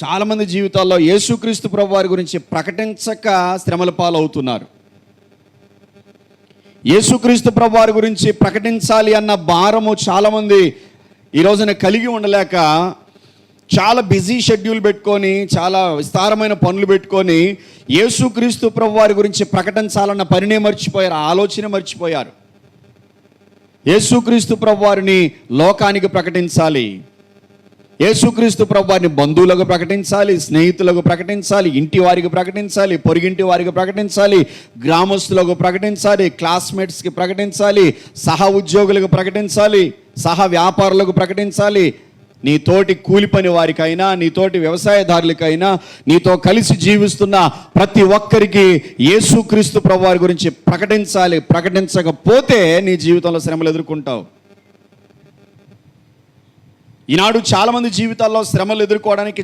చాలామంది జీవితాల్లో యేసుక్రీస్తు ప్రభు వారి గురించి ప్రకటించక శ్రమల పాలవుతున్నారు. యేసుక్రీస్తు ప్రభు వారి గురించి ప్రకటించాలి అన్న భారము చాలామంది ఈ రోజున కలిగి ఉండలేక చాలా బిజీ షెడ్యూల్ పెట్టుకొని చాలా విస్తారమైన పనులు పెట్టుకొని యేసుక్రీస్తు ప్రభు వారి గురించి ప్రకటించాలన్న పనినే మర్చిపోయారు ఆలోచన మర్చిపోయారు. యేసుక్రీస్తు ప్రభు వారిని లోకానికి ప్రకటించాలి. యేసుక్రీస్తు ప్రభువారిని బంధువులకు ప్రకటించాలి స్నేహితులకు ప్రకటించాలి ఇంటి వారికి ప్రకటించాలి పొరిగింటి వారికి ప్రకటించాలి గ్రామస్తులకు ప్రకటించాలి క్లాస్మేట్స్కి ప్రకటించాలి సహ ఉద్యోగులకు ప్రకటించాలి సహ వ్యాపారులకు ప్రకటించాలి. నీ తోటి కూలి పని వారికైనా నీ తోటి వ్యవసాయదారులకైనా నీతో కలిసి జీవిస్తున్న ప్రతి ఒక్కరికి యేసుక్రీస్తు ప్రభువారి గురించి ప్రకటించాలి ప్రకటించకపోతే నీ జీవితంలో శ్రమలు ఎదుర్కొంటావు. ఈనాడు చాలామంది జీవితాల్లో శ్రమలు ఎదుర్కోవడానికి